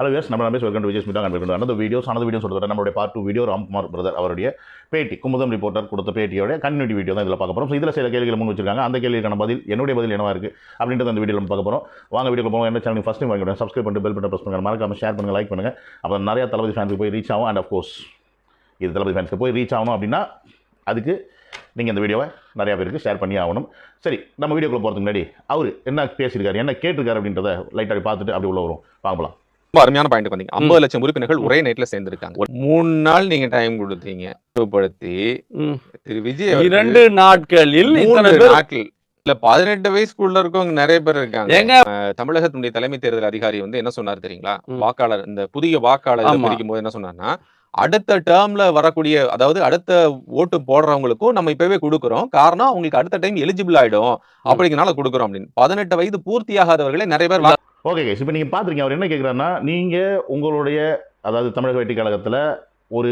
Hello viewers நம்ம நம்ம welcome to Vijay Smitha கண்டிப்பாக அந்த வீடியோஸ் அனது வீடியோ சொல்கிறது நம்மளுடைய part two video Ramkumar brother அவருடைய பேட்டி குமுதம் ரிப்போர்ட்டர் கொடுத்த பேட்டியோட கன்யூனிட்டி வீடியோ தான் இதில் பார்க்க போகிறோம் இதில் சில கேள்விகள் முன் வச்சிருக்காங்க. அந்த கேள்விக்கான பதில் என்னுடைய பதில் என்னவா இருக்குது அப்படின்றது அந்த வீடியோவில் பார்க்க போகிறோம் வாங்க வீடியோ போகிறோம் என்ன சேனல் ஃபஸ்ட் டைம் வாங்கிவிடுங்க சப்ஸ்கிரைப் பண்ணிட்டு பெல் பட்டன் ப்ரெஸ் பண்ணுங்க. மறக்காம ஷேர் பண்ணுங்க லைக் பண்ணுங்க. அப்புறம் நிறைய தளபதி ஃபேன்ஸுக்கு போய் ரீச் ஆகும். அண்ட் ஆஃப் கோர்ஸ் இது தளபதி ஃபேன்ஸ்க்கு போய் ரீச் ஆகணும் அப்படின்னா அதுக்கு நீங்கள் இந்த வீடியோவை நிறையா பேருக்கு ஷேர் பண்ணி ஆகணும். சரி நம்ம வீடியோக்குள்ளே போகிறதுக்கு முன்னாடி அவர் என்ன பேசியிருக்காரு என்ன கேட்டிருக்காரு அப்படின்றத லைட்டாக பார்த்துட்டு அப்படி உள்ள வரும் வாங்கலாம். ரொம்ப அருமையான பாயிண்ட் வந்தீங்க. ஐம்பது லட்சம் உறுப்பினர்கள் ஒரே நைட்ல சேர்ந்திருக்காங்க. மூணு நாள் நீங்க டைம் கொடுத்தீங்க. விரிவுபடுத்தி ம். திரு விஜய் இரண்டு நாட்களில் நாட்கள். இல்ல பதினெட்டு வயசுக்குள்ள இருக்கவங்க நிறைய பேர் இருக்காங்க. எங்க தமிழகத்தினுடைய தலைமை தேர்தல் அதிகாரி வந்து என்ன சொன்னார் தெரியுங்களா. வாக்காளர் இந்த புதிய வாக்காளர் ஆமா. பிரிக்கும் போது என்ன சொன்னார்னா அடுத்த டேர்ம்ல வரக்கூடிய அதாவது அடுத்த ஓட்டு போடுறவங்களுக்கும் நம்ம இப்பவே கொடுக்குறோம். காரணம் அவங்களுக்கு அடுத்த டைம் எலிஜிபிள் ஆயிடும். அப்படிங்கறனால கொடுக்குறோம் அப்படின்னு. பதினெட்டு வயது பூர்த்தியாகாதவர்களே நிறைய பேர் ஓகே கைஸ் இப்போ நீங்கள் பார்த்துருக்கீங்க அவர் என்ன கேட்குறாருன்னா நீங்கள் உங்களுடைய அதாவது தமிழக வெட்டி கழகத்தில் ஒரு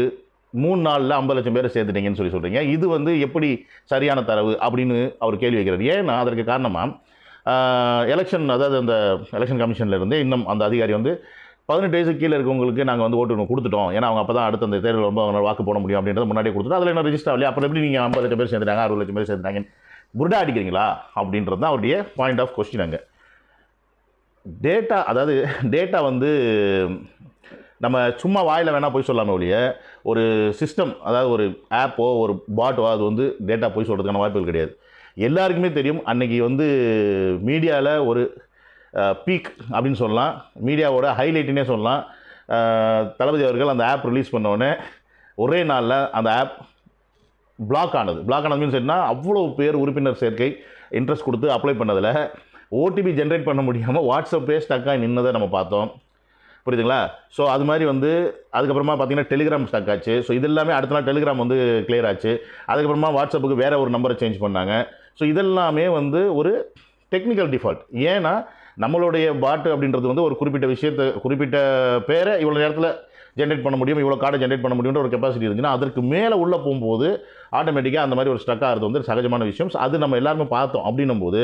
மூணு நாளில் ஐம்பது லட்சம் பேரை சேர்த்துட்டீங்கன்னு சொல்லி சொல்கிறீங்க இது வந்து எப்படி சரியான தரவு அப்படின்னு அவர் கேள்வி வைக்கிறார். ஏன்னா அதற்கு காரணமாக எலெக்ஷன் அதாவது அந்த எலெக்ஷன் கமிஷன்ல இருந்து இன்னும் அந்த அதிகாரி வந்து பதினெட்டு வயசு கீழே இருக்கவங்களுக்கு நாங்கள் வந்து ஓட்டு கொடுத்துட்டோம். ஏன்னா அவங்க அப்போ தான் அடுத்த அந்த தேர்தல் ரொம்ப அவங்க வாக்கு போட முடியும் அப்படின்றத முன்னாடியே கொடுத்துட்டு அதில் என்ன ரெஜிஸ்டர் ஆகலையா? அப்புறம் எப்படி நீங்கள் ஐம்பது லட்சம் பேர் சேர்ந்துட்டாங்க அறுபது லட்சம் பேர் சேர்ந்துட்டாங்க புருடா அடிக்கிறீங்களா? அப்படின்றது தான் அவருடைய பாயிண்ட் ஆஃப் கொஸ்டின் அங்கே. டேட்டா அதாவது டேட்டா வந்து நம்ம சும்மா வாயில் வேணால் போய் சொல்லாமல் ஒழிய ஒரு சிஸ்டம் அதாவது ஒரு ஆப்போ ஒரு பாட்டோ அது வந்து டேட்டா போய் சொல்கிறதுக்கான வாய்ப்புகள் கிடையாது. எல்லாருக்குமே தெரியும் அன்னைக்கு வந்து மீடியாவில் ஒரு பீக் அப்படின்னு சொல்லலாம். மீடியாவோட ஹைலைட்டுன்னே சொல்லலாம். தளபதி அவர்கள் அந்த ஆப் ரிலீஸ் பண்ணோடனே ஒரே நாளில் அந்த ஆப் பிளாக் ஆனது. பிளாக் ஆனது மீன்ஸ் என்ன? அவ்வளோ பேர் உறுப்பினர் சேர்க்கை இன்ட்ரெஸ்ட் கொடுத்து அப்ளை பண்ணதில் ஓடிபி ஜென்ரேட் பண்ண முடியாமல் வாட்ஸ்அப்பே ஸ்டக்காக நின்னதை நம்ம பார்த்தோம். புரியுதுங்களா? ஸோ அது மாதிரி வந்து அதுக்கப்புறமா பார்த்தீங்கன்னா டெலிகிராம் ஸ்டக் ஆச்சு. ஸோ இது எல்லாமே அடுத்த நாள் டெலிகிராம் வந்து கிளியர் ஆச்சு. அதுக்கப்புறமா வாட்ஸ்அப்புக்கு வேறு ஒரு நம்பரை சேஞ்ச் பண்ணாங்க. ஸோ இதெல்லாமே வந்து ஒரு டெக்னிக்கல் டிஃபால்ட் ஏன்னா நம்மளுடைய பாட்டு அப்படின்றது வந்து ஒரு குறிப்பிட்ட விஷயத்தை குறிப்பிட்ட பேரை இவ்வளோ நேரத்தில் ஜென்ரேட் பண்ண முடியும் இவ்வளோ கார்டை ஜென்ரேட் பண்ண முடியுன்ற ஒரு கெப்பாசிட்டி இருந்துச்சுன்னா அதற்கு மேலே உள்ளே போகும்போது ஆட்டோமேட்டிக்காக அந்த மாதிரி ஒரு ஸ்டக் ஆகிறது வந்து சகஜமான விஷயம். அது நம்ம எல்லாருமே பார்த்தோம் அப்படின்னும் போது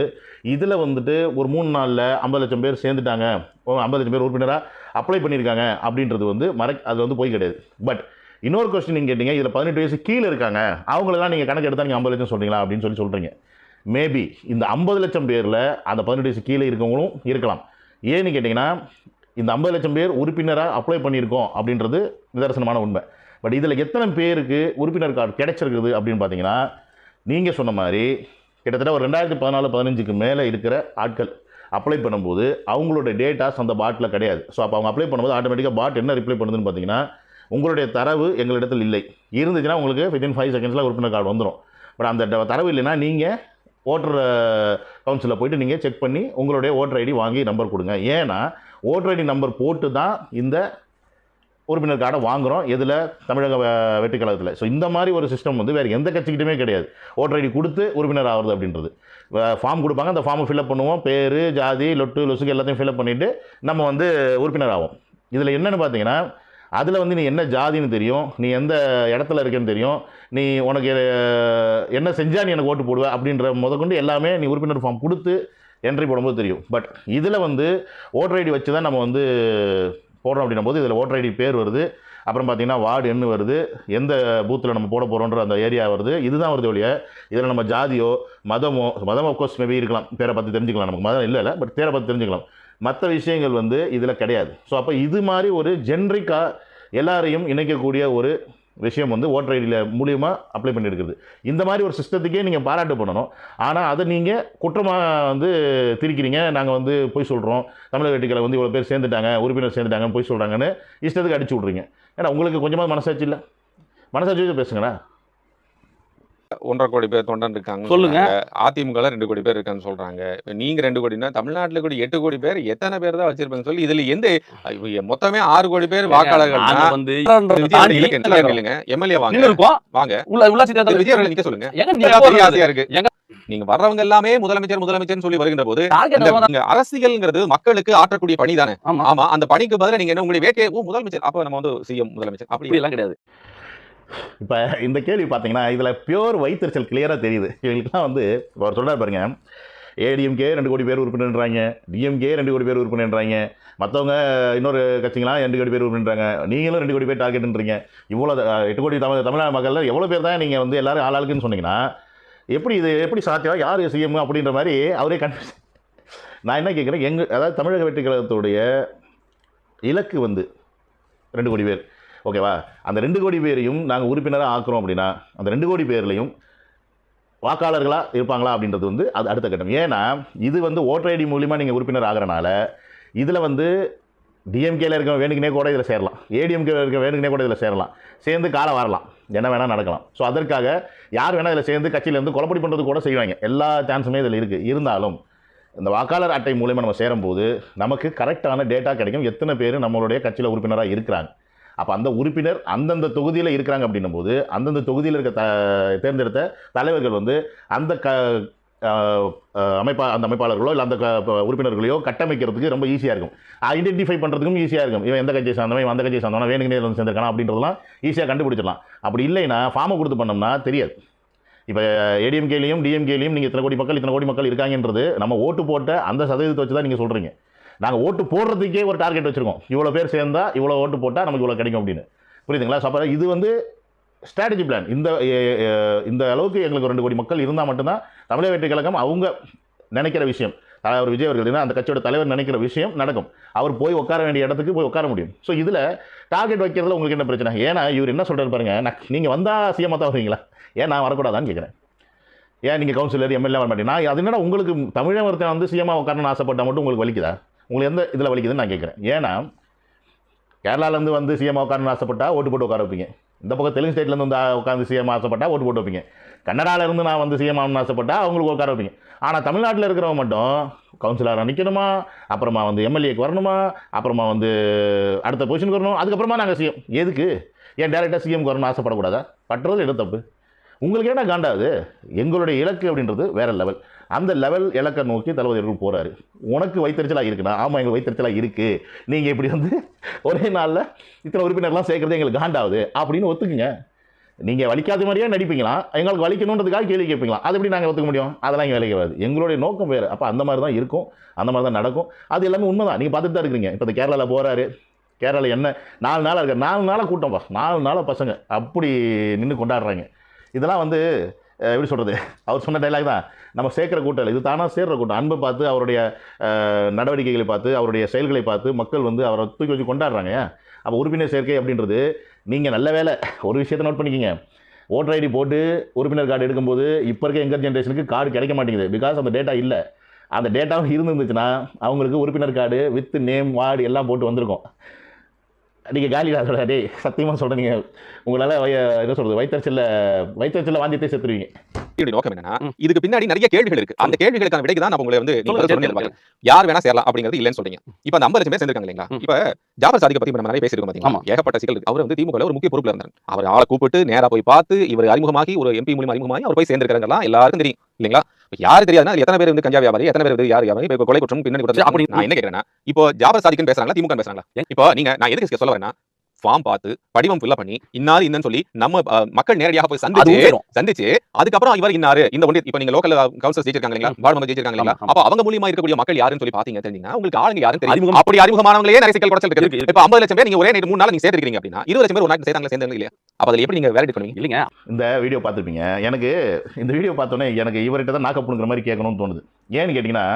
இதில் வந்துட்டு ஒரு மூணு நாளில் ஐம்பது லட்சம் பேர் சேர்ந்துட்டாங்க ஐம்பது லட்சம் பேர் உறுப்பினராக அப்ளை பண்ணியிருக்காங்க அப்படின்றது வந்து மறை அது வந்து போய் கிடையாது. பட் இன்னொரு கொஸ்டின் நீங்கள் கேட்டீங்க இதில் பதினெட்டு வயசு கீழே இருக்காங்க அவங்களெல்லாம் நீங்கள் கணக்கு எடுத்தால் நீங்கள் ஐம்பது லட்சம் சொல்கிறீங்களா அப்படின்னு சொல்லி சொல்கிறீங்க மேபி இந்த ஐம்பது லட்சம் பேரில் அந்த பதினெட்டு வயசு கீழே இருக்கவங்களும் இருக்கலாம். ஏன்னு கேட்டிங்கன்னா இந்த ஐம்பது லட்சம் பேர் உறுப்பினராக அப்ளை பண்ணியிருக்கோம் அப்படின்றது நிதர்சனமான உண்மை. பட் இதில் எத்தனை பேருக்கு உறுப்பினர் கார்டு கிடைச்சிருக்குது அப்படின்னு பார்த்தீங்கன்னா நீங்கள் சொன்ன மாதிரி கிட்டத்தட்ட ஒரு ரெண்டாயிரத்தி பதினாலு பதினஞ்சுக்கு மேலே இருக்கிற ஆட்கள் அப்ளை பண்ணும்போது அவங்களோட டேட்டாஸ் அந்த பாட்டில் கிடையாது. ஸோ அப்போ அவங்க அப்ளை பண்ணும்போது ஆட்டோமேட்டிக்காக பாட் என்ன ரிப்ளை பண்ணுதுன்னு பார்த்தீங்கன்னா உங்களுடைய தரவு எங்களிடத்தில் இல்லை. இருந்துச்சுன்னா உங்களுக்கு வித்தின் ஃபைவ் செகண்ட்ஸில் உறுப்பினர் கார்டு வந்துடும் பட் அந்த ட- தரவு இல்லைன்னா நீங்கள் ஓட்டர் கவுன்சிலில் போயிட்டு நீங்கள் செக் பண்ணி உங்களுடைய ஓட்டர் ஐடி வாங்கி நம்பர் கொடுங்க. ஏன்னா ஓட்டர் ஐடி நம்பர் போட்டு தான் இந்த உறுப்பினர் கார்டை வாங்குகிறோம் எதில்? தமிழக வெ- வெற்றி கழகத்தில். ஸோ இந்த மாதிரி ஒரு சிஸ்டம் வந்து வேறு எந்த கட்சிக்கிட்டுமே கிடையாது. ஓட்டர் ஐடி கொடுத்து உறுப்பினர் ஆகிறது அப்படின்றது. ஃபார்ம் கொடுப்பாங்க. அந்த ஃபார்மை ஃபில்அப் பண்ணுவோம். பேர் ஜாதி லொட்டு லொசுக்கு எல்லாத்தையும் ஃபில்அப் பண்ணிவிட்டு நம்ம வந்து உறுப்பினர் ஆகும் இதில் என்னென்னு பார்த்தீங்கன்னா அதில் வந்து நீ என்ன ஜாதின்னு தெரியும் நீ எந்த இடத்துல இருக்கேன்னு தெரியும் நீ உனக்கு என்ன செஞ்சால் நீ எனக்கு ஓட்டு போடுவ அப்படின்ற முதற்கொண்டு எல்லாமே நீ உறுப்பினர் ஃபார்ம் கொடுத்து என்ட்ரி போடும்போது தெரியும். பட் இதில் வந்து ஓட்டர் ஐடி வச்சு தான் நம்ம வந்து போடுறோம் அப்படின்னும் போது இதில் ஓட்டர் ஐடி பேர் வருது. அப்புறம் பார்த்தீங்கன்னா வார்டு எண்ணு வருது. எந்த பூத்தில் நம்ம போட போகிறோன்ற அந்த ஏரியா வருது. இதுதான் வருது ஒழிய இதில் நம்ம ஜாதியோ மதமோ மதம் அஃப்கோர்ஸ் மேபி இருக்கலாம். பேரை பற்றி தெரிஞ்சுக்கலாம் நமக்கு. மதம் இல்லை இல்லை பட் பேரை பற்றி தெரிஞ்சுக்கலாம். மற்ற விஷயங்கள் வந்து இதில் கிடையாது. ஸோ அப்போ இது மாதிரி ஒரு ஜென்ரிக்காக எல்லாரையும் இணைக்கக்கூடிய ஒரு விஷயம் வந்து ஓட்டர் ஐடியில் மூலியமாக அப்ளை பண்ணி எடுக்கிறது இந்த மாதிரி ஒரு சிஸ்டத்துக்கே நீங்கள் பாராட்டு பண்ணணும். ஆனால் அதை நீங்கள் குற்றமாக வந்து திரிக்கிறீங்க நாங்கள் வந்து போய் சொல்கிறோம் தமிழக வெட்டிகளை வந்து இவ்வளோ பேர் சேர்ந்துட்டாங்க உறுப்பினர் சேர்ந்துட்டாங்கன்னு போய் சொல்கிறாங்கன்னு இஷ்டத்துக்கு அடிச்சு விட்றீங்க ஏன்னா உங்களுக்கு கொஞ்சமாக மனசாட்சி இல்லை. மனசாட்சி பேசுங்களேன். ஒன்றரை கோடி பேர் தொண்டன் இருக்காங்க சொல்லுங்க. அதிமுக ரெண்டு கோடி பேர் இருக்கான்னு சொல்றாங்க. நீங்க ரெண்டு கோடினா தமிழ்நாட்டுல கூட எட்டு கோடி பேர் எத்தனை பேர் தான் வச்சிருப்பாங்க சொல்லி இதுல எந்த மொத்தமே ஆறு கோடி பேர் வாக்காளர்கள் வந்து கேளுங்க எம்எல்ஏ வாங்க. வாங்க. விஜய் நிக்க சொல்லுங்க? ஆசையா இருக்கு. நீங்க வர்றவங்க எல்லாமே முதலமைச்சர் முதலமைச்சர்னு சொல்லி வருகின்ற போது அரசியல்ங்கிறது மக்களுக்கு ஆற்றக்கூடிய பணி தானே ஆமா. அந்த பணிக்கு பதிலா நீங்க என்ன உங்களுடைய வேட்கை ஓ முதலமைச்சர். அப்ப நம்ம வந்து சிஎம் முதலமைச்சர். அப்படி எல்லாம் கிடையாது. இப்போ இந்த கேள்வி பார்த்தீங்கன்னா இதில் பியூர் வயிற்றுச்சல் கிளியராக தெரியுது. இவங்களுக்குலாம் வந்து அவர் சொல்கிறார் பாருங்க ஏடிஎம்கே ரெண்டு கோடி பேர் உறுப்பினர்ன்றாங்க டிஎம்கே ரெண்டு கோடி பேர் உறுப்பினர்ன்றாங்க மற்றவங்க இன்னொரு கட்சிங்களாம் ரெண்டு கோடி பேர் உறுப்பினர்ன்றாங்க நீங்களும் ரெண்டு கோடி பேர் டார்கெட்ன்றீங்க இவ்வளோ எட்டு கோடி தமிழ் தமிழ்நாடு மக்களில் எவ்வளோ பேர் தான் நீங்கள் வந்து எல்லோரும் ஆளாளுக்குன்னு சொன்னீங்கன்னா எப்படி இது எப்படி சாத்தியம் யார் சிஎம் அப்படின்ற மாதிரி அவரே கன்ஃபியூஸ் நான் என்ன கேட்குறேன் எங்கள் அதாவது தமிழக வெற்றி கழகத்துடைய இலக்கு வந்து ரெண்டு கோடி பேர். ஓகேவா? அந்த ரெண்டு கோடி பேரையும் நாங்கள் உறுப்பினராக ஆக்குறோம் அப்படின்னா அந்த ரெண்டு கோடி பேர்லையும் வாக்காளர்களாக இருப்பாங்களா அப்படின்றது வந்து அது அடுத்த கட்டம். ஏன்னா இது வந்து ஓட்டர் ஐடி மூலிமா நீங்கள் உறுப்பினர் ஆகிறனால இதில் வந்து டிஎம்கேல இருக்க வேணுக்குனே கூட இதில் சேரலாம். ஏடிஎம்கேல இருக்க வேணுக்குனே கூட இதில் சேரலாம். சேர்ந்து காலை வரலாம். என்ன வேணால் நடக்கலாம். ஸோ அதற்காக யார் வேணால் இதில் சேர்ந்து கட்சியிலேருந்து குழப்படி பண்ணுறது கூட செய்வாங்க. எல்லா சான்ஸுமே இதில் இருக்குது இருந்தாலும் இந்த வாக்காளர் அட்டை மூலயமா நம்ம சேரும்போது நமக்கு கரெக்டான டேட்டா கிடைக்கும். எத்தனை பேர் நம்மளுடைய கட்சியில் உறுப்பினராக இருக்கிறாங்க. அப்போ அந்த உறுப்பினர் அந்தந்த தொகுதியில் இருக்கிறாங்க அப்படின்னும் போது அந்தந்த தொகுதியில் இருக்க த தேர்ந்தெடுத்த தலைவர்கள் வந்து அந்த க அமைப்பா அந்த அமைப்பாளர்களோ இல்லை அந்த உறுப்பினர்களையோ கட்டமைக்கிறதுக்கு ரொம்ப ஈஸியாக இருக்கும். ஐடென்டிஃபை பண்ணுறதுக்கும் ஈஸியாக இருக்கும். இவன் எந்த கட்சியை சார்ந்தவன் அந்த கட்சியை சார்ந்தவன் வேணுங்கனே வந்து சேர்ந்திருக்கானா அப்படின்றதெல்லாம் ஈஸியாக கண்டுபிடிச்சிடலாம். அப்படி இல்லைன்னா ஃபார்மை கொடுத்து பண்ணோம்னா தெரியாது. இப்போ ஏடிஎம்கேலையும் டிஎம்கேலையும் நீங்கள் இத்தனை கோடி மக்கள் இத்தனை கோடி மக்கள் இருக்காங்கன்றது நம்ம ஓட்டு போட்ட அந்த சதவீதத்தை வச்சு தான் நீங்கள் சொல்கிறீங்க நாங்கள் ஓட்டு போடுறதுக்கே ஒரு டார்கெட் வச்சுருக்கோம். இவ்வளோ பேர் சேர்ந்தால் இவ்வளோ ஓட்டு போட்டால் நமக்கு இவ்வளோ கிடைக்கும் அப்படின்னு. புரியுதுங்களா? ஸோ அப்போ இது வந்து ஸ்ட்ராட்டஜி பிளான் இந்த இந்த அளவுக்கு எங்களுக்கு ரெண்டு கோடி மக்கள் இருந்தால் மட்டும்தான் தமிழக வெற்றி கழகம் அவங்க நினைக்கிற விஷயம். தலைவர் விஜய் அவர்கள் அந்த கட்சியோட தலைவர் நினைக்கிற விஷயம் நடக்கும். அவர் போய் உட்கார வேண்டிய இடத்துக்கு போய் உட்கார முடியும். ஸோ இதில் டார்கெட் வைக்கிறதுல உங்களுக்கு என்ன பிரச்சனை? ஏன்னா இவர் என்ன சொல்கிறார் பாருங்க நான் நீங்கள் வந்தால் சிஎம்மாக தான் வருவீங்களா? ஏன் நான் வரக்கூடாதான்னு கேட்குறேன் ஏன் நீங்கள் கவுன்சிலர் எம்எல்ஏ வர மாட்டேன் நான் அது என்னடா உங்களுக்கு தமிழக ஒருத்தன் வந்து சிஎம்மாக உட்காரணும்னு ஆசைப்பட்டால் மட்டும் உங்களுக்கு வலிக்குதா? உங்களுக்கு எந்த இதில் வலிக்குதுன்னு நான் கேட்குறேன். ஏன்னா கேரளாவிலேருந்து வந்து சிஎம் உட்காரணும்னு ஆசைப்பட்டா ஓட்டு போட்டு உட்கார வைப்பீங்க. இந்த பக்கம் தெலுங்கு ஸ்டேட்லேருந்து வந்து உட்காந்து சிஎம் ஆசைப்பட்டா ஓட்டு போட்டு வைப்பீங்க. கன்னடாவிலேருந்து நான் வந்து சிஎம் ஆகணும்னு ஆசைப்பட்டா அவங்களுக்கு உட்கார வைப்பீங்க. ஆனால் தமிழ்நாட்டில் இருக்கிறவங்க மட்டும் கவுன்சிலராக நிற்கணுமா அப்புறமா வந்து எம்எல்ஏக்கு வரணுமா? அப்புறமா வந்து அடுத்த பொசிஷனுக்கு வரணும்? அதுக்கப்புறமா நாங்கள் சிஎம் எதுக்கு? ஏன் டேரெக்டாக சிஎம்க்கு வரணும்னு ஆசைப்படக்கூடாதா? பட்டுறது எது தப்பு? உங்களுக்கு என்ன காண்டாது எங்களுடைய இலக்கு அப்படின்றது வேறு லெவல் அந்த லெவல் இலக்கை நோக்கி தளபதி அவர்கள் போகிறாரு உனக்கு வைத்தறிச்சலாக இருக்குண்ணா? ஆமாம் எங்களுக்கு வைத்தறிச்சலாக இருக்குது நீங்கள் இப்படி வந்து ஒரே நாளில் இத்தனை உறுப்பினர்லாம் சேர்க்குறது எங்களுக்கு காண்டாவது அப்படின்னு ஒத்துக்குங்க. நீங்கள் வலிக்காத மாதிரியே நடிப்பீங்களா? எங்களுக்கு வலிக்கணுன்றதுக்காக கேள்வி கேட்பீங்களா? அது எப்படி நாங்கள் ஒத்துக்க முடியும்? அதெல்லாம் இங்கே வேலைக்கு வராது. எங்களுடைய நோக்கம் வேறு. அப்போ அந்த மாதிரி தான் இருக்கும். அந்த மாதிரி தான் நடக்கும். அது எல்லாமே உண்மை தான் நீங்கள் பார்த்துட்டு தான் இருக்கிறீங்க. இப்போ இந்த கேரளாவில் போகிறாரு கேரளாவில் என்ன? நாலு நாளாக இருக்க நாலு நாளாக கூட்டம்ப்பா நாலு நாளாக பசங்க. அப்படி நின்று கொண்டாடுறாங்க. இதெல்லாம் வந்து எப்படி சொல்கிறது அவர் சொன்ன டைலாக் தான். நம்ம சேர்க்குற கூட்டம் இது தானாக சேர்கிற கூட்டம் அன்பை பார்த்து அவருடைய நடவடிக்கைகளை பார்த்து அவருடைய செயல்களை பார்த்து மக்கள் வந்து அவரை தூக்கி வச்சு கொண்டாடுறாங்க அப்போ உறுப்பினர் சேர்க்கை அப்படின்றது நீங்கள் நல்ல வேலை. ஒரு விஷயத்தை நோட் பண்ணிக்கிங்க. ஓட்டர் ஐடி போட்டு உறுப்பினர் கார்டு எடுக்கும்போது இப்போ இருக்க எங்கர் ஜென்ரேஷனுக்கு கார்டு கிடைக்க மாட்டேங்குது. பிகாஸ் அந்த டேட்டா இல்லை. அந்த டேட்டாவும் இருந்துருந்துச்சுன்னா அவங்களுக்கு உறுப்பினர் கார்டு வித் நேம் வார்டு எல்லாம் போட்டு வந்திருக்கும். நீங்கள் காலி சொல்கிறேன் டேய் சத்தியமாக சொல்கிறேன் நீங்கள் உங்களால் என்ன சொல்கிறது வயிற்றுச்சலில் வயிற்றுச்சலில் வாந்தியத்தை செத்துருவீங்க. இதோட நோக்கம் என்னன்னா. இதுக்கு பின்னாடி நிறைய கேள்விகள் இருக்கு. அந்த கேள்விகளுக்கான விடைக்கு தான் நான் உங்களை வந்து. யார் வேணா சேரலாம் அப்படிங்கிறது இல்லைன்னு சொல்றீங்க. இப்ப அந்த 50 லட்சம் பேர் சேர்ந்திருக்காங்க இல்லைங்களா. இப்ப ஜாபர் சாதிக்க பத்தி நம்ம நிறைய பேசிருக்கோம் பாத்தீங்களா? ஆமா. ஏகப்பட்ட சிக்கல் இருக்கு. அவர் வந்து திமுக ஒரு முக்கிய பொறுப்புல இருந்தார். அவர் ஆளை கூப்பிட்டு நேரா போய் பார்த்து இவர் அறிமுகமாகி ஒரு எம்பி மூலியமா அறிமுகமாகி அவர் போய் சேர்ந்திருக்காங்கலாம் எல்லாருக்கும் தெரியும். இல்லைங்களா? யாரு தெரியாதுன்னா அதுல எத்தனை பேர் வந்து கஞ்சா வியாபாரி எத்தனை பேர் வந்து யார் வியாபாரி இப்ப கொலை குற்றம் பின்னணி குற்றம் அப்படி- நான் என்ன கேக்குறேன்னா இப்போ ஜாபர் சாதிக்குன்னு பேசுறாங்களா திமுக பேசுறாங்களா? இப்போ நீங்க நான் எதுக்கு சொல்ல வரேன்னா ஃபார்ம் பார்த்து படிவம் ஃபில் பண்ணி இன்னாரு இன்னன்னு சொல்லி நம்ம மக்கள் நேரடியாக போய் அது சந்திச்சு. சந்திச்சு அதுக்கப்புறம் இவர் இன்னாரு இந்த ஒன்றிய இப்ப நீங்க லோக்கல் கவுன்சில் ஜெயிச்சிருக்காங்க இல்லைங்களா? வார்டு மெம்பர் ஜெயிச்சிருக்காங்க இல்லைங்களா. அப்ப அவங்க மூலியமா இருக்கக்கூடிய மக்கள் யாருன்னு சொல்லி பாத்தீங்க தெரிஞ்சீங்கன்னா உங்களுக்கு ஆளுங்க யாரும் தெரியும். அப்படி அறிமுகமானவங்களே நிறைய சிக்கல் குறைச்சல் இருக்கு. இப்ப 50 லட்சம் பேர் நீங்க ஒரே நைட் மூணு நாள் நீங்க சேர்த்துருக்கீங்க அப்படின்னா 20 லட்சம் பேர் ஒரு நாள் சேர்த்தாங்களா சேர்ந்தாங்க இல்லையா? அப்ப அதுல எப்படி நீங்க வேலிடேட் பண்ணுவீங்க இல்லைங்க. இந்த வீடியோ பார்த்துருப்பீங்க. எனக்கு இந்த வீடியோ பார்த்தோன்னே எனக்கு இவர்கிட்ட தான் நாக்கப்புணுங்கிற மாதிரி கேட்கணும்னு தோணுது. ஏன்னு கேட்டிங்கன்னா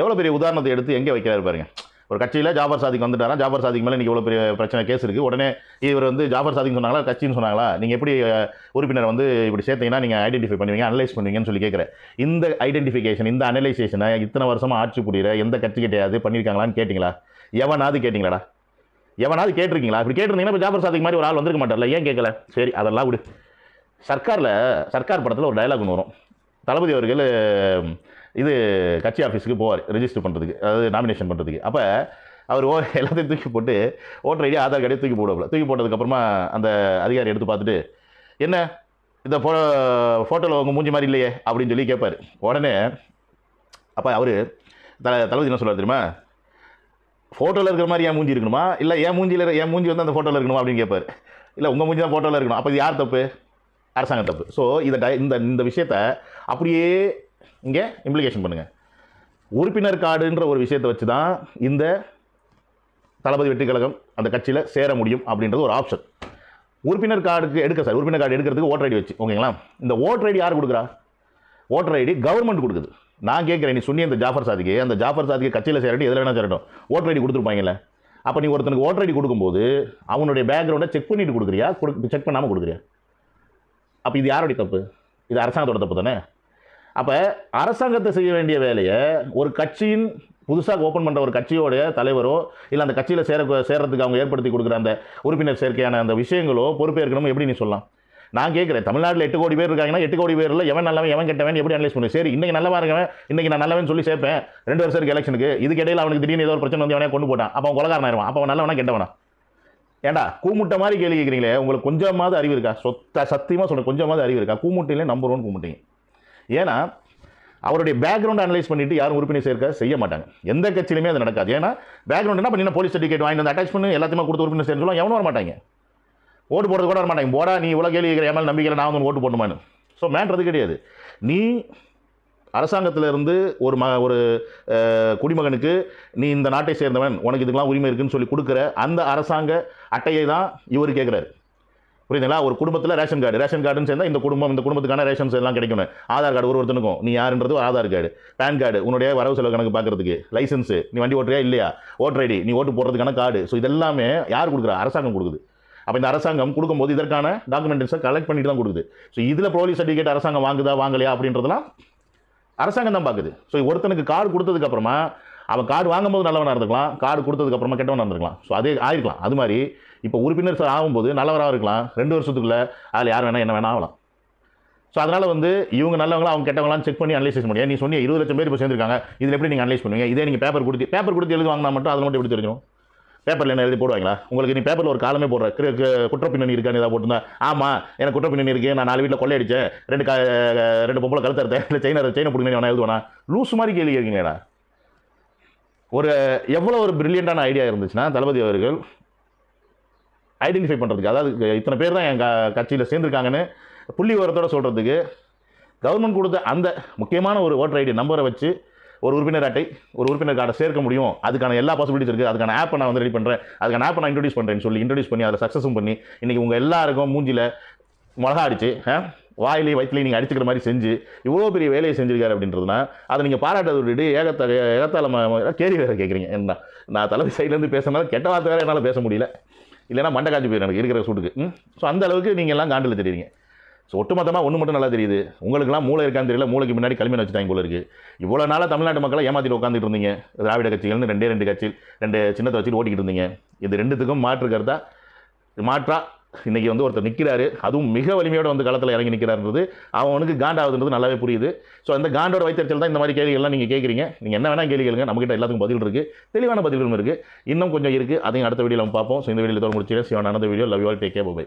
எவ்வளோ பெரிய உதாரணத்தை எடுத்து எங்கே வைக்கிறாரு பாருங்க. ஒரு கட்சியில் ஜாபர் சாதிக்கு வந்துட்டாரா? ஜாபர் சாதிக்கு மேலே இன்றைக்கி இவ்வளோ பெரிய பிரச்சனை கேஸ் இருக்குது உடனே இவர் வந்து ஜாபர் சாதிக் சொன்னாங்களா? கட்சின்னு சொன்னாங்களா? நீங்கள் எப்படி உறுப்பினர் வந்து இப்படி சேர்த்தீங்கன்னா நீங்கள் ஐடென்டிஃபை பண்ணுவீங்க அனலைஸ் பண்ணுவீங்கன்னு சொல்லி கேட்குறேன் இந்த ஐடென்டிஃபிகேஷன் இந்த அனலைசேஷனை இத்தனை வருஷமாக ஆட்சி புரியிற எந்த கட்சி கிடையாது பண்ணியிருக்காங்களான்னு கேட்டிங்களா? எவனாவது கேட்டிங்களாடா? எவனாவது கேட்டிருக்கீங்களா? இப்படி கேட்டிருந்தீங்கன்னா இப்போ ஜாபர் சாதிக் மாதிரி ஒரு ஆள் வந்திருக்க மாட்டார்ல ஏன் கேட்கல சரி அதெல்லாம் விடு. சர்க்காரில் சர்க்கார் படத்தில் ஒரு டயலாக் ஒன்று வரும். தளபதி அவர்கள் இது கட்சி ஆஃபீஸுக்கு போவார் ரெஜிஸ்டர் பண்ணுறதுக்கு அதாவது நாமினேஷன் பண்ணுறதுக்கு அப்போ அவர் ஓ எல்லாத்தையும் தூக்கி போட்டு ஓட்டர் ஐடி ஆதார் கார்டே தூக்கி போடுவாப்புல. தூக்கி போட்டதுக்கப்புறமா அந்த அதிகாரி எடுத்து பார்த்துட்டு என்ன? இந்த ஃபோ ஃபோட்டோவில் உங்கள் மூஞ்சி மாதிரி இல்லையே? அப்படின்னு சொல்லி கேட்பார் உடனே அப்போ அவர் தல தளபதி என்ன சொல்லுவார் தெரியுமா? ஃபோட்டோவில் இருக்கிற மாதிரி என் மூஞ்சி இருக்கணுமா? இல்லை ஏன் மூஞ்சியில் என் மூஞ்சி வந்து அந்த ஃபோட்டோவில் இருக்கணுமா? அப்படின்னு கேட்பார் இல்லை உங்கள் மூஞ்சி தான் ஃபோட்டோவில் இருக்கணும். அப்போ இது யார் தப்பு? அரசாங்க தப்பு. ஸோ இதை ட- இந்த இந்த விஷயத்த அப்படியே இங்கே இம்ப்ளிகேஷன் பண்ணுங்கள் உறுப்பினர் கார்டுன்ற ஒரு விஷயத்தை வச்சு தான் இந்த தளபதி வெற்றி கழகம் அந்த கட்சியில் சேர முடியும் அப்படின்றது ஒரு ஆப்ஷன் உறுப்பினர் கார்டுக்கு எடுக்க சார் உறுப்பினர் கார்டு எடுக்கிறதுக்கு ஓட்டர் ஐடி வச்சு ஓகேங்களா? இந்த ஓட்டர் ஐடி யார் கொடுக்குறா? ஓட்டர் ஐடி கவர்மெண்ட் கொடுக்குது. நான் கேட்குறேன் நீ சொன்னி அந்த ஜாஃபர் சாதிக்கு அந்த ஜாஃபர் சாதிக்கு கட்சியில் சேரட்டும் எதில் வேணால் சேரட்டும். ஓட்டர் ஐடி கொடுத்துருப்பாங்கல்ல. அப்போ நீ ஒருத்தனுக்கு ஓட்டர் ஐடி கொடுக்கும்போது அவனுடைய பேக்ரவுண்டை செக் பண்ணிட்டு கொடுக்குறியா? கொடு செக் பண்ணாமல் கொடுக்குறியா? அப்போ இது யாருடைய தப்பு? இது அரசாங்கத்தோட தப்பு தானே? அப்போ அரசாங்கத்தை செய்ய வேண்டிய வேலையை ஒரு கட்சியின் புதுசாக ஓப்பன் பண்ணுற ஒரு கட்சியோடைய தலைவரோ இல்லை அந்த கட்சியில் சேர சேர்கிறதுக்கு அவங்க ஏற்படுத்தி கொடுக்குற அந்த உறுப்பினர் சேர்க்கையான அந்த விஷயங்களோ பொறுப்பேற்கணும் எப்படி நீ சொல்லலாம்? நான் கேட்குறேன் தமிழ்நாட்டில் எட்டு கோடி பேர் இருக்காங்கன்னா எட்டு கோடி பேரில் எவன் நல்லவன் எவன் கெட்டவன் எப்படி அனலைஸ் பண்ணுவேன்? சரி இன்றைக்கி நல்லவா இருக்கவன் இன்றைக்கி நான் நல்லவன் சொல்லி சேர்ப்பேன். ரெண்டு வருஷம் இருக்கு எலெக்ஷனுக்கு இதுக்கு அவனுக்கு திடீர்னு ஏதோ ஒரு பிரச்சனை வந்து அவனே கொண்டு போட்டான். அப்போ அவன் கொலகாரன் ஆயிடுவான் அப்போ அவன் நல்லவனா கெட்டவனா? ஏண்டா கூமுட்டை மாதிரி கேள்வி கேட்குறீங்களே. உங்களுக்கு கொஞ்சமாவது அறிவு இருக்கா? சொத்த சத்தியமாக சொல்கிறேன் கொஞ்சமாவது அறிவு இருக்கா? கூமுட்டையிலே நம்பர் ஒன் கூமுட்டைங்க. ஏன்னா அவருடைய பேக்ரவுண்ட் அனலைஸ் பண்ணிட்டு யாரும் உறுப்பினர் சேர்க்க செய்ய மாட்டாங்க. எந்த கட்சியிலுமே அது நடக்காது. ஏன்னா பேக்ரவுண்ட் என்ன பண்ணி போலீஸ் சர்டிஃபிகேட் வாங்கி வந்து அட்டாச் பண்ணி எல்லாத்தையுமே கொடுத்து உறுப்பினர் சேர்ந்து சொல்லுவாங்க. எவனும் வர மாட்டாங்க ஓட்டு போடுறது கூட வர மாட்டாங்க போடா நீ இவ்வளோ கேள்வி கேட்குற என் நம்பிக்கையில் நான் வந்து ஓட்டு போடணுமான்னு. ஸோ மேட்ரு கிடையாது. நீ அரசாங்கத்திலிருந்து ஒரு ம ஒரு குடிமகனுக்கு நீ இந்த நாட்டை சேர்ந்தவன் உனக்கு இதுக்கெல்லாம் உரிமை இருக்குன்னு சொல்லி கொடுக்குற அந்த அரசாங்க அட்டையை தான் இவர் கேட்குறாரு புரியுதுங்களா? ஒரு குடும்பத்தில் ரேஷன் கார்டு ரேஷன் கார்டுன்னு சேர்ந்தால் இந்த குடும்பம் இந்த குடும்பத்துக்கான ரேஷன்ஸ் எல்லாம் கிடைக்கணும் ஆதார் கார்டு ஒரு ஒருத்தனுக்கும். நீ யாருன்றது ஆதார் கார்டு பேன் கார்டு உன்னுடைய வரவு செலவு கணக்கு பார்க்கறதுக்கு லைசன்ஸ் நீ வண்டி ஓட்டுறியா இல்லையா? ஓட்டர் ஐடி நீ ஓட்டு போடுறதுக்கான கார்டு ஸோ இதெல்லாமே யார் கொடுக்குறா? அரசாங்கம் கொடுக்குது. அப்போ இந்த அரசாங்கம் கொடுக்கும்போது இதற்கான டாக்குமெண்ட்ஸை கலெக்ட் பண்ணிட்டு தான் கொடுக்குது. ஸோ இதில் போலீஸ் சர்டிஃபிகேட் அரசாங்கம் வாங்குதா வாங்கலையா அப்படின்றதெல்லாம் அரசாங்கம் தான் பார்க்குது ஸோ ஒருத்தனுக்கு கார்டு கொடுத்ததுக்கப்புறமா அவன் கார்டு வாங்கும்போது நல்லவனாக இருந்துக்கலாம். கார்டு கொடுத்ததுக்கப்புறமா கெட்டவனாக இருந்திருக்கலாம் ஸோ அதே ஆயிருக்கலாம். அது மாதிரி இப்போ உறுப்பினர் சார் ஆகும்போது நல்லவராக இருக்கலாம். ரெண்டு வருஷத்துக்குள்ளே அதில் யார் வேணால் என்ன வேணா ஆகலாம். ஸோ அதனால் வந்து இவங்க நல்லவங்களா அவங்க கெட்டவங்களாம் செக் பண்ணி அனலைஸ் முடியும் நீ சொன்னி இருபது லட்சம் பேர் இப்போ சேர்ந்துருக்காங்க. இதில் எப்படி நீங்கள் அனலைஸ் பண்ணுவீங்க? இதே நீங்கள் பேப்பர் கொடுத்து பேப்பர் கொடுத்து எழுதி வாங்கினா மட்டும் அதில் மட்டும் எப்படி தெரிஞ்சிடும்? பேப்பரில் என்ன எழுதி போடுவாங்களா? உங்களுக்கு நீ பேப்பரில் ஒரு காலமே போடுற கு- குற்றப்பின்னணி இருக்கான்னு ஏதாவது போட்டிருந்தா ஆமாம் எனக்கு குற்றப்பின்னணி இருக்குது நான் நாலு வீட்டில் கொள்ளையடிச்சேன் ரெண்டு க ரெண்டு பொம்பளை கழுத்தறுத்தேன் இல்லை செயினை செயினை பிடிங்க நான் எழுதுவேனா? லூஸ் மாதிரி கேள்வி கேட்குறீங்களா ஒரு எவ்வளோ ஒரு பிரில்லியண்டான ஐடியா இருந்துச்சுன்னா தளபதி அவர்கள் ஐடென்டிஃபை பண்ணுறதுக்கு அதாவது இத்தனை பேர் தான் என் க கட்சியில் சேர்ந்துருக்காங்கன்னு புள்ளி உரத்தோடு சொல்கிறதுக்கு கவர்மெண்ட் கொடுத்த அந்த முக்கியமான ஒரு ஓட்டர் ஐடி நம்பரை வச்சு ஒரு உறுப்பினர் அட்டை ஒரு உறுப்பினர் கார்டை சேர்க்க முடியும். அதுக்கான எல்லா பாசிபிலிட்டிஸ் இருக்குது அதுக்கான ஆப்பை நான் வந்து ரெடி பண்ணுறேன் அதுக்கான ஆப்பை நான் இன்ட்ரடியூஸ் பண்ணுறேன்னு சொல்லி இன்ட்ரடியூஸ் பண்ணி அதில் சக்ஸஸும் பண்ணி இன்றைக்கி உங்கள் எல்லாருக்கும் மூஞ்சியில் மிளகா அடிச்சு ஆ, வாயிலையும் வயிற்றுலையும் நீங்கள் அடிச்சுக்கிற மாதிரி செஞ்சு இவ்வளோ பெரிய வேலையை செஞ்சிருக்காரு அப்படின்றதுனா அதை நீங்கள் பாராட்டதை விட்டுட்டு ஏகத்த ஏகத்தால கேள்வி வேறு கேட்குறீங்க என்ன? நான் தலைமை சைட்லேருந்து பேசுனாலும் கெட்ட வார்த்தை வேறு என்னால் பேச முடியல. இல்லைன்னா மண்டை காஞ்சி போயிடும் எனக்கு இருக்கிற சூட்டுக்கு. ம்? ஸோ அந்த அளவுக்கு நீங்கள் எல்லாம் காண்டில் தெரியுறீங்க. ஸோ ஒட்டுமொத்தமாக ஒன்று மட்டும் நல்லா தெரியுது. உங்களுக்குலாம் மூளை இருக்கான்னு தெரியல மூளைக்கு முன்னாடி களிமண் வச்சுட்டாங்க போல இருக்குது இவ்வளோ நாளாக தமிழ்நாட்டு மக்களை ஏமாற்றிட்டு உட்காந்துட்டு இருந்தீங்க. திராவிட கட்சிகள்னு ரெண்டே ரெண்டு கட்சி ரெண்டு சின்னத்தை வச்சுட்டு ஓட்டிக்கிட்டு இருந்தீங்க. இது ரெண்டுத்துக்கும் மாற்று கருத்தா? மாற்றா? இன்னைக்கு வந்து ஒருத்தர் நிற்கிறாரு அதுவும் மிக வலிமையோட வந்து களத்தில் இறங்கி நிற்கிறாருன்றது அவனுக்கு காண்டாகுதுன்றது நல்லாவே புரியுது. ஸோ அந்த காண்டோட வைத்தறிச்சல் தான் இந்த மாதிரி கேள்விகள்லாம் நீங்கள் கேட்குறீங்க நீங்கள் என்ன வேணால் கேள்வி கேளுங்க. நம்மகிட்ட எல்லாத்துக்கும் பதில் இருக்குது தெளிவான பதில்களும் இருக்குது இன்னும் கொஞ்சம் இருக்குது அதையும் அடுத்த வீடியோவில் நம்ம பார்ப்போம். ஸோ இந்த வீடியோவில் தோல் முடிச்சு சிவன் அந்த video love you all take care bye